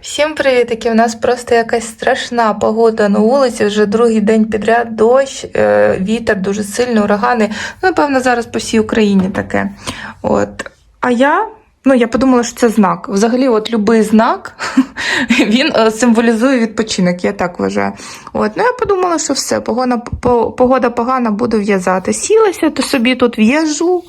Всім привіт! У нас просто якась страшна погода на вулиці. Вже другий день підряд дощ, е, вітер дуже сильний, урагани. Ну, напевно, зараз по всій Україні таке. От. А я. Ну, я подумала, що це знак. Взагалі, от будь-який знак він е, символізує відпочинок, я так вважаю. От, ну я подумала, що все, погода, погода погана, буду в'язати. Сілася, то собі тут в'яжу,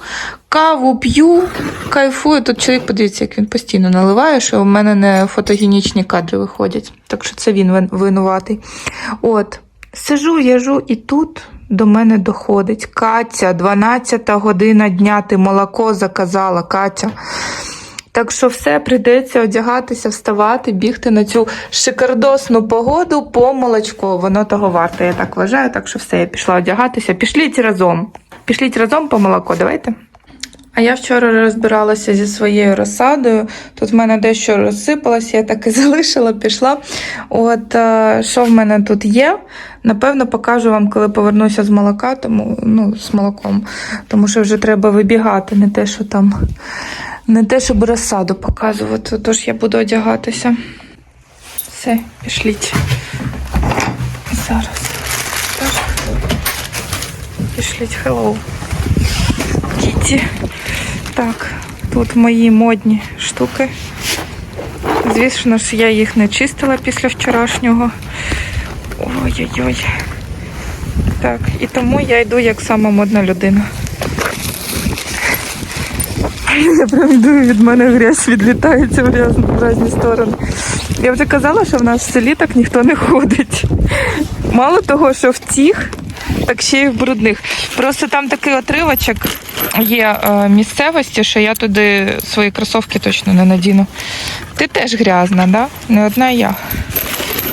каву п'ю, кайфую. Тут чоловік, подивіться, як він постійно наливає, що в мене не фотогенічні кадри виходять. Так що це він винуватий. От, сижу, в'яжу, і тут до мене доходить. Катя, 12 година дня, ти молоко заказала, Катя. Так що все, прийдеться одягатися, вставати, бігти на цю шикардосну погоду по молочко. Воно того варте, я так вважаю. Так що все, я пішла одягатися. Пішліть разом. Пішліть разом по молоко, давайте. А я вчора розбиралася зі своєю розсадою. Тут в мене дещо розсипалося, я так і залишила, пішла. От е, що в мене тут є? Напевно, покажу вам, коли повернуся з молока, тому ну, з молоком, тому що вже треба вибігати, не те, що там, не те, щоб розсаду показувати. Тож я буду одягатися. Все, пішліть. Зараз. Пішліть, hello. Кіті. Так, тут мої модні штуки. Звісно ж, я їх не чистила після вчорашнього. Ой-ой-ой. Так, і тому я йду як сама модна людина. Я прям йду від мене грязь відлітається в різні, в різні сторони. Я вже казала, що в нас в селі так ніхто не ходить. Мало того, що в тих, так ще й в брудних. Просто там такий отривочок є е, місцевості, що я туди свої кросовки точно не надіну. Ти теж грязна, да? Не одна я.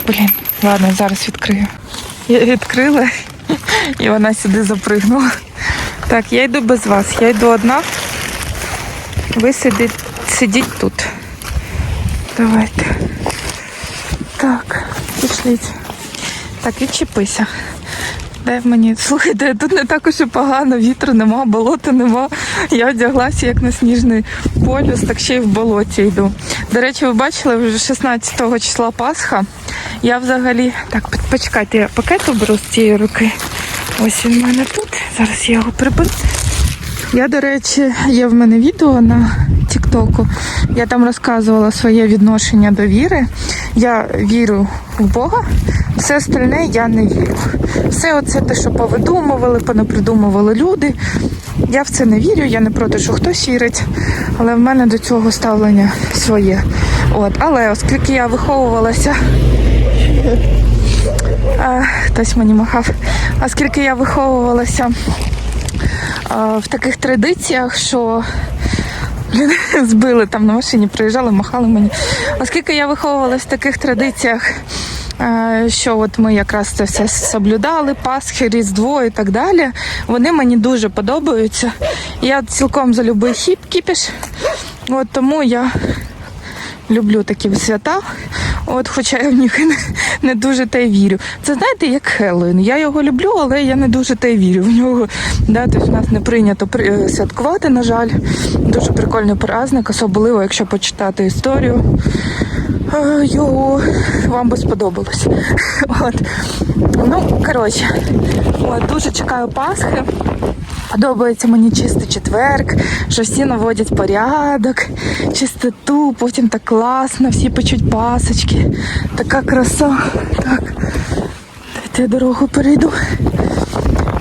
Блін, ладно, зараз відкрию. Я відкрила і вона сюди запригнула. Так, я йду без вас, я йду одна. Ви сидіть, сидіть тут. Давайте. Так, пішліть. Так, відчепися. Дай мені. Слухайте, тут не так уж і погано, вітру нема, болота нема. Я одяглася як на сніжний полюс, так ще й в болоті йду. До речі, ви бачили, вже 16 числа Пасха. Я взагалі. Так, почекайте, я пакет оберу з цієї руки. Ось він в мене тут. Зараз я його приберу. Я, до речі, є в мене відео на Тіктоку. Я там розказувала своє відношення до віри. Я вірю в Бога, все остальне я не вірю. Все оце те, що повидумували, понапридумували люди. Я в це не вірю, я не проти, що хтось вірить, але в мене до цього ставлення своє. От. Але оскільки я виховувалася а, хтось мені махав. Оскільки я виховувалася в таких традиціях, що збили там на машині, приїжджали, махали мені. Оскільки я виховувалася в таких традиціях, що от ми якраз це все соблюдали, Пасхи, Різдво і так далі, вони мені дуже подобаються. Я цілком за любий хіп кіпіш. От тому я люблю такі свята. От, хоча я в них не, не дуже та й вірю. Це знаєте, як Хеллоуін. Я його люблю, але я не дуже та й вірю в нього. Да, тобто в нас не прийнято при- е, святкувати, на жаль. Дуже прикольний праздник, особливо, якщо почитати історію. Е, Його вам би сподобалось. От. Ну, коротше, от, дуже чекаю Пасхи. Подобається мені чистий четверг, що всі наводять порядок, чистоту, потім так класно, всі печуть пасочки. Така краса. Так, дайте я дорогу перейду.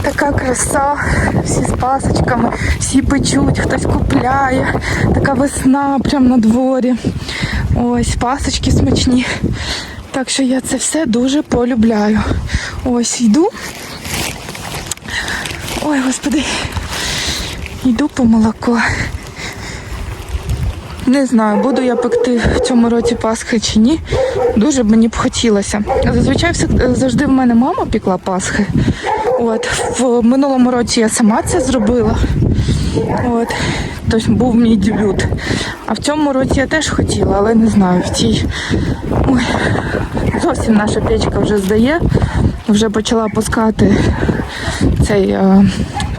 Така краса, всі з пасочками, всі печуть, хтось купляє. Така весна прямо на дворі. Ось пасочки смачні. Так що я це все дуже полюбляю. Ось йду. Ой, господи. Йду по молоко. Не знаю, буду я пекти в цьому році Пасхи чи ні. Дуже б мені б хотілося. Зазвичай все- завжди в мене мама пікла Пасхи. От. В минулому році я сама це зробила. От. Тобто був мій дебют. А в цьому році я теж хотіла, але не знаю, в цій. Ой, зовсім наша печка вже здає. Вже почала пускати цей е,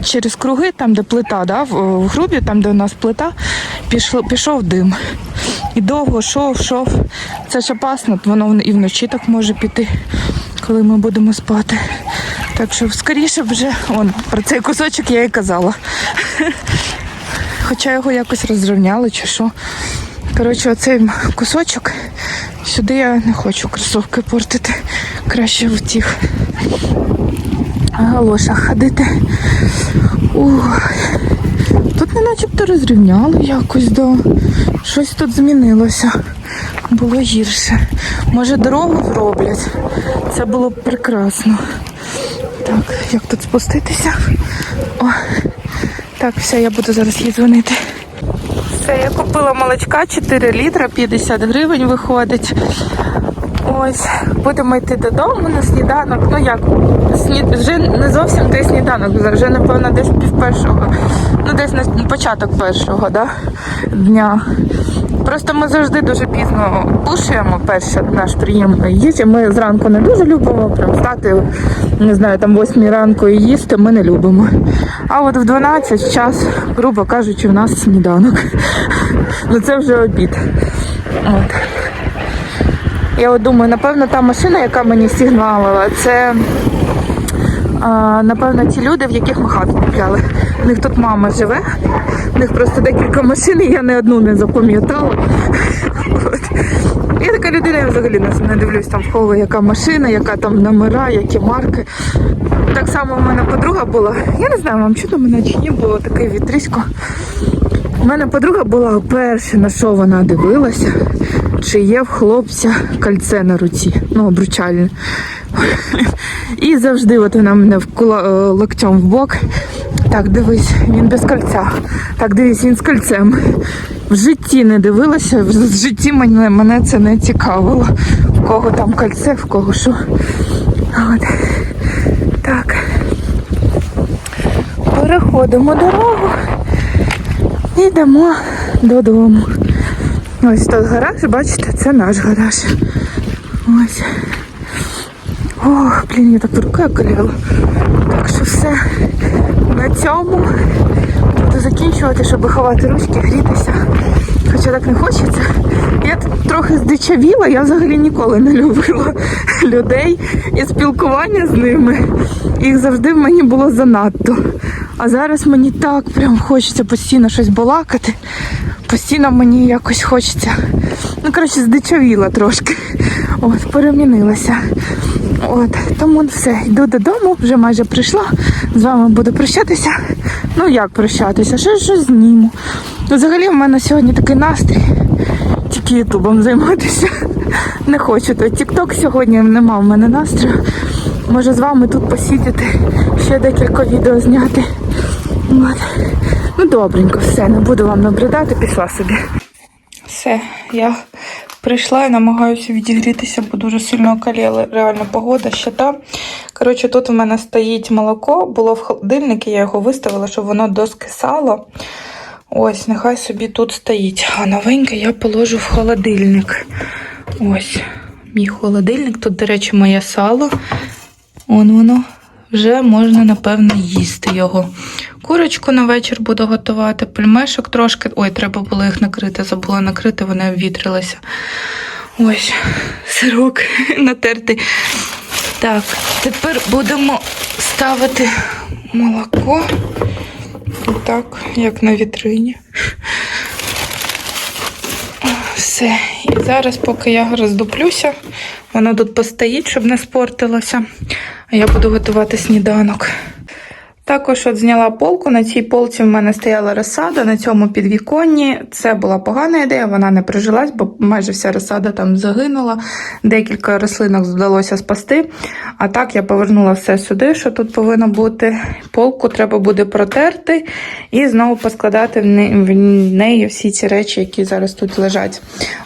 через круги, там, де плита, да, в, грубі, там, де у нас плита, пішло, пішов дим. І довго шов, шов. Це ж опасно, воно і вночі так може піти, коли ми будемо спати. Так що скоріше вже, он, про цей кусочок я і казала. Хоча його якось розрівняли чи що. Коротше, оцей кусочок сюди я не хочу кросовки портити. Краще в тих галошах ходити. Ух. Тут не начебто розрівняли якось, да. Щось тут змінилося. Було гірше. Може дорогу зроблять. Це було б прекрасно. Так, як тут спуститися? О, так, все, я буду зараз їй дзвонити. Все, я купила молочка 4 літра, 50 гривень виходить. Ось, будемо йти додому на сніданок. Ну як, сні... вже не зовсім той сніданок, вже напевно десь пів першого. Ну, десь на початок першого да? дня. Просто ми завжди дуже пізно кушаємо перше наш прийом їжі. Ми зранку не дуже любимо прям встати, не знаю, там 8 ранку і їсти ми не любимо. А от в 12 час, грубо кажучи, в нас сніданок. Ну це вже обід. От. Я от думаю, напевно, та машина, яка мені сигналила, це а, напевно ті люди, в яких ми хату купляли. У них тут мама живе, у них просто декілька машин, і я не одну не запам'ятала. Я така людина, я взагалі не, дивлюсь там в коло, яка машина, яка там номера, які марки. Так само в мене подруга була. Я не знаю, вам чудо мене чи ні, було таке вітрісько. У мене подруга була перше, на що вона дивилася, чи є в хлопця кольце на руці, ну, обручальне. І завжди от вона мене вкула е, локтем в бок. Так, дивись, він без кольця. Так, дивись, він з кольцем. В житті не дивилася, в житті мене, мене це не цікавило. В кого там кольце, в кого що. От. Так. Переходимо дорогу. І йдемо додому. Ось тут гараж, бачите, це наш гараж. Ось. Ох, блін, я так рукою коліла. Так що все на цьому буду закінчувати, щоб ховати ручки, грітися. Хоча так не хочеться. Я трохи здичавіла, я взагалі ніколи не любила людей і спілкування з ними. Їх завжди в мені було занадто. А зараз мені так прям хочеться постійно щось балакати. Постійно мені якось хочеться. Ну, коротше, здичавіла трошки. От, перемінилася. От, тому все, йду додому, вже майже прийшла. З вами буду прощатися. Ну як прощатися? Ще щось зніму. Взагалі в мене сьогодні такий настрій. Тільки ютубом займатися. Не хочу. То Тікток сьогодні нема в мене настрою. Може з вами тут посидіти, ще декілька відео зняти. От. Ну добренько, все, не буду вам набридати, пішла собі. Все, я прийшла і намагаюся відігрітися, бо дуже сильно окаліла реально погода ще та. Коротше, тут в мене стоїть молоко, було в холодильнику, я його виставила, щоб воно доскисало. Ось, нехай собі тут стоїть. А новеньке я положу в холодильник. Ось, мій холодильник. Тут, до речі, моє сало. Вон воно. Вже можна, напевно, їсти його. Курочку на вечір буду готувати, пельмешок трошки. Ой, треба було їх накрити, забула накрити, вони обвітрилися. Ось, сирок натертий. Так, тепер будемо ставити молоко. Так, як на вітрині. Все. Зараз, поки я роздуплюся, воно тут постоїть, щоб не спортилося. А я буду готувати сніданок. Також от зняла полку. На цій полці в мене стояла розсада на цьому підвіконні. Це була погана ідея, вона не прижилась, бо майже вся розсада там загинула. Декілька рослинок вдалося спасти. А так я повернула все сюди, що тут повинно бути. Полку треба буде протерти і знову поскладати в неї всі ці речі, які зараз тут лежать.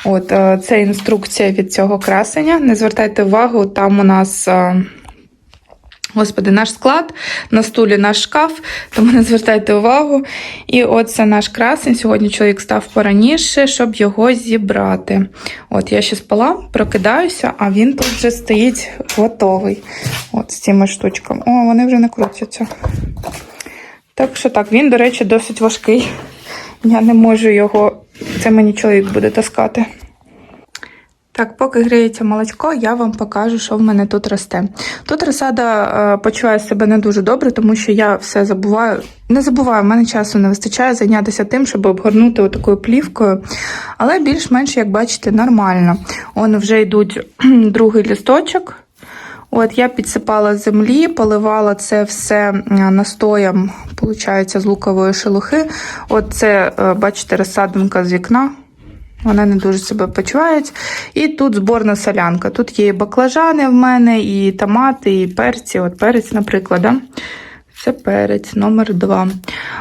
От е, це інструкція від цього красення. Не звертайте увагу, там у нас. Господи, наш склад, на стулі наш шкаф, тому не звертайте увагу. І от це наш красень. Сьогодні чоловік став пораніше, щоб його зібрати. От я ще спала, прокидаюся, а він тут вже стоїть готовий. От з цими штучками. О, вони вже не крутяться. Так що так, він, до речі, досить важкий. Я не можу його Це мені чоловік буде таскати. Так, поки гріється молочко, я вам покажу, що в мене тут росте. Тут розсада е, почуває себе не дуже добре, тому що я все забуваю. Не забуваю, в мене часу не вистачає зайнятися тим, щоб обгорнути отакою плівкою. Але більш-менш, як бачите, нормально. Он вже йдуть другий лісточок. От я підсипала землі, поливала це все настоєм, виходить, з лукової шелухи. От це, е, бачите, розсадинка з вікна. Вона не дуже себе почувають. І тут зборна солянка. Тут є і баклажани в мене, і томати, і перці. От перець, наприклад. Да? Це перець номер 2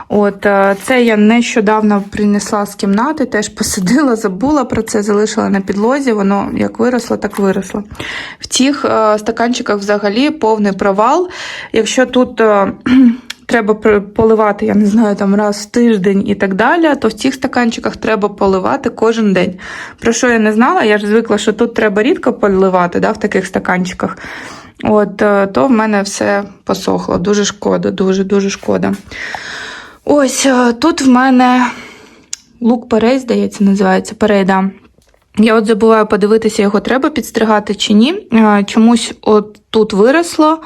От е, це я нещодавно принесла з кімнати, теж посадила, забула про це, залишила на підлозі. Воно як виросло, так виросло. В цих е, стаканчиках взагалі повний провал. Якщо тут. Треба поливати, я не знаю, там раз в тиждень і так далі, то в цих стаканчиках треба поливати кожен день. Про що я не знала, я ж звикла, що тут треба рідко поливати да, в таких стаканчиках. От, е, то в мене все посохло. Дуже шкода, дуже-дуже шкода. Ось е, тут в мене лук перей, здається, називається перейда. Я от забуваю подивитися, його треба підстригати чи ні. Е, Чомусь от тут виросло,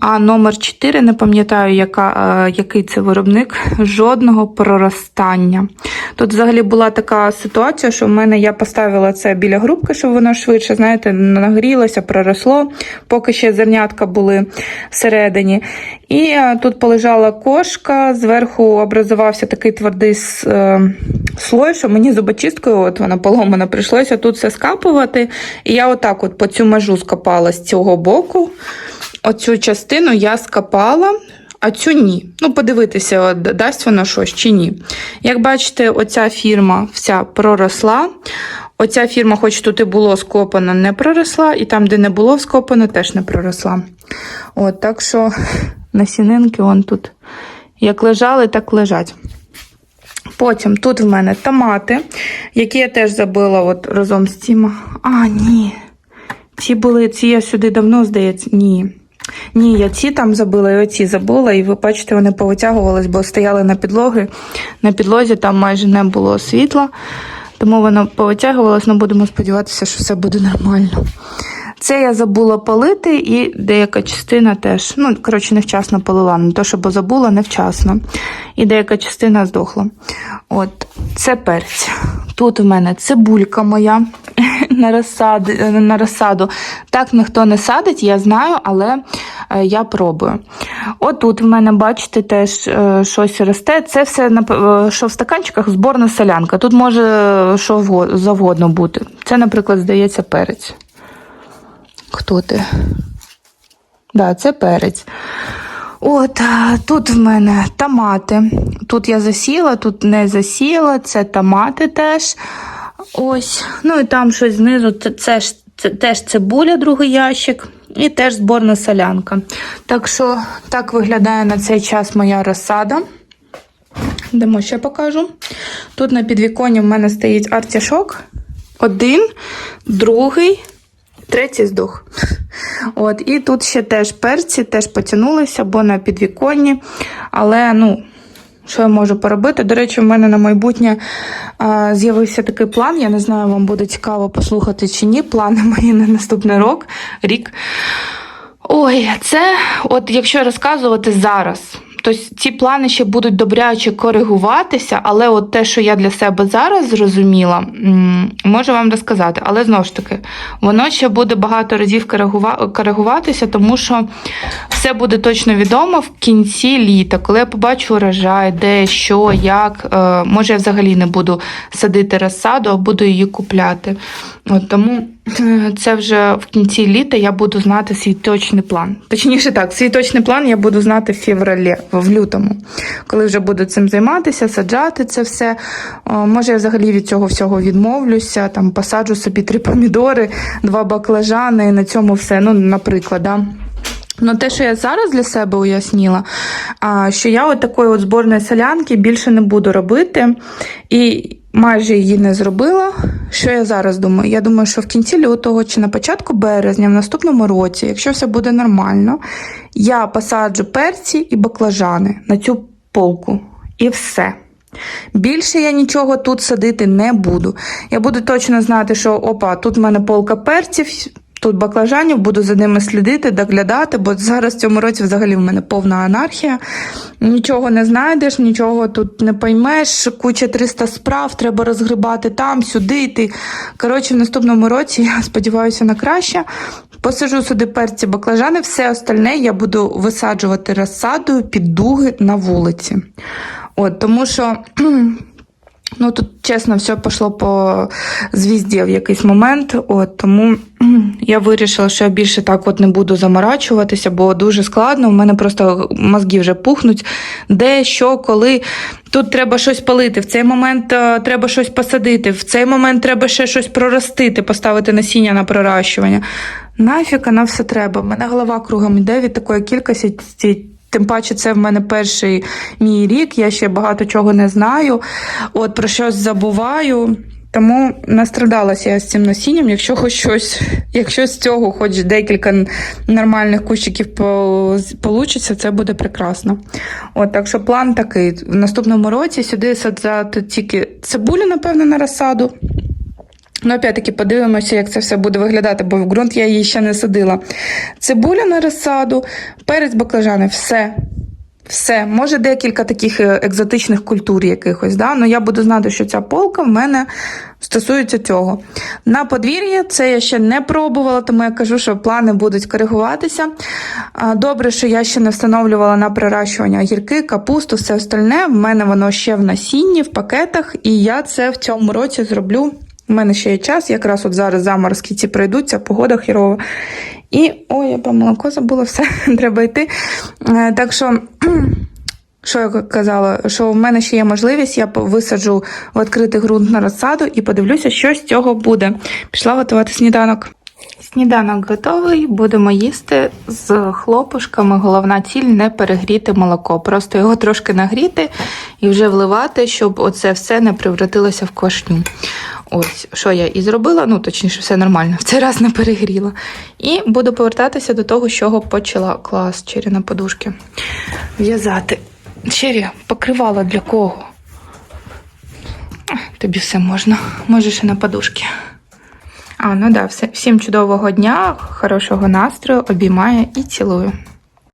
а номер 4, не пам'ятаю, яка, е, який це виробник, жодного проростання. Тут взагалі була така ситуація, що в мене я поставила це біля грубки, щоб воно швидше, знаєте, нагрілося, проросло, поки ще зернятка були всередині. І е, тут полежала кошка, зверху образувався такий твердий е, слой, що мені зубочисткою, от вона поломана, прийшлося тут все скапувати. І я отак от по цю межу скопала з цього боку. Оцю частину я скопала, а цю ні. Ну, подивитися, дасть воно щось чи ні. Як бачите, оця фірма вся проросла. Оця фірма, хоч тут і було скопано, не проросла, і там, де не було скопано, теж не проросла. От, так що насінинки вон тут як лежали, так лежать. Потім тут в мене томати, які я теж забила от разом з цими. А, ні. Ці були, ці я сюди давно, здається, ні. Ні, я ці там забила, і оці забула, і ви бачите, вони повитягувались, бо стояли на підлоги. На підлозі там майже не було світла, тому воно повитягувалось, але будемо сподіватися, що все буде нормально. Це я забула полити, і деяка частина теж. Ну, коротше, невчасно полила. Не то, щоб забула, невчасно. І деяка частина здохла. От, це перець. Тут у мене цибулька моя на, розсади, на розсаду. Так ніхто не садить, я знаю, але е, я пробую. Отут в мене, бачите, теж е, щось росте. Це все, е, що в стаканчиках, зборна солянка. Тут може що завгодно бути. Це, наприклад, здається, перець. Хто ти? Да, це перець. От, тут в мене томати. Тут я засіла, тут не засіла, це томати теж. Ось. Ну і там щось знизу, це, це ж це теж цибуля, другий ящик, і теж зборна солянка. Так що так виглядає на цей час моя розсада. Йдемо ще покажу. Тут на підвіконні в мене стоїть артішок. Один, другий, третій здох. От, і тут ще теж перці, теж потягнулися, бо на підвіконні. Але, ну, що я можу поробити? До речі, в мене на майбутнє з'явився такий план. Я не знаю, вам буде цікаво послухати чи ні. Плани мої на наступний рок, рік. Ой, це, от якщо розказувати зараз, то ці плани ще будуть добряче коригуватися, але от те, що я для себе зараз зрозуміла, можу вам розказати. Але знову ж таки, воно ще буде багато разів коригуватися, тому що все буде точно відомо в кінці літа, коли я побачу урожай, де, що, як. Е, може, я взагалі не буду садити розсаду, а буду її купляти. От тому це вже в кінці літа я буду знати свій точний план. Точніше так, свій точний план я буду знати в февралі, в лютому, коли вже буду цим займатися, саджати це все. Може, я взагалі від цього всього відмовлюся, там посаджу собі три помідори, два баклажани, і на цьому все. Ну, наприклад, да. Ну, те, що я зараз для себе уясніла, що я от такої от зборної солянки більше не буду робити. І майже її не зробила. Що я зараз думаю? Я думаю, що в кінці лютого чи на початку березня, в наступному році, якщо все буде нормально, я посаджу перці і баклажани на цю полку. І все. Більше я нічого тут садити не буду. Я буду точно знати, що опа, тут в мене полка перців, тут баклажанів, буду за ними слідити, доглядати, бо зараз в цьому році взагалі в мене повна анархія. Нічого не знайдеш, нічого тут не поймеш, куча 300 справ, треба розгрібати там, сюди йти. Коротше, в наступному році я сподіваюся на краще. Посажу сюди перці баклажани, все остальне я буду висаджувати розсадою під дуги на вулиці. От, тому що. Ну, тут, чесно, все пішло по звізді в якийсь момент. От, тому я вирішила, що я більше так от не буду заморачуватися, бо дуже складно. У мене просто мозги вже пухнуть. Де, що, коли. Тут треба щось палити, в цей момент е, треба щось посадити, в цей момент треба ще щось проростити, поставити насіння на проращування. Нафіг на все треба. У мене голова кругом йде від такої кількості. Тим паче, це в мене перший мій рік, я ще багато чого не знаю. От про щось забуваю. Тому настрадалася я з цим насінням. Якщо хоч щось, якщо з цього хоч декілька нормальних кущиків получиться, це буде прекрасно. От так що план такий: в наступному році сюди саджати тільки цибулю, напевно, на розсаду. Ну, опять-таки, подивимося, як це все буде виглядати, бо в ґрунт я її ще не садила. Цибуля на розсаду, перець баклажани, все. Все, може декілька таких е, екзотичних культур якихось, да? але я буду знати, що ця полка в мене стосується цього. На подвір'я це я ще не пробувала, тому я кажу, що плани будуть коригуватися. Добре, що я ще не встановлювала на приращування огірки, капусту, все остальне. В мене воно ще в насінні, в пакетах, і я це в цьому році зроблю. У мене ще є час, якраз от зараз заморозки ці пройдуться, погода хірова. І ой, я про молоко забула, все, треба йти. Е, Так що. Що я казала, що в мене ще є можливість, я висаджу в відкритий ґрунт на розсаду і подивлюся, що з цього буде. Пішла готувати сніданок. Сніданок готовий, будемо їсти з хлопушками. Головна ціль не перегріти молоко, просто його трошки нагріти і вже вливати, щоб оце все не превратилося в квашню. Ось, що я і зробила, ну точніше, все нормально, в цей раз не перегріла. І буду повертатися до того, з чого почала клас чері на подушки. В'язати. Чері, покривало для кого? Тобі все можна. Можеш і на подушки. А, ну да. Всім чудового дня, хорошого настрою, обіймаю і цілую.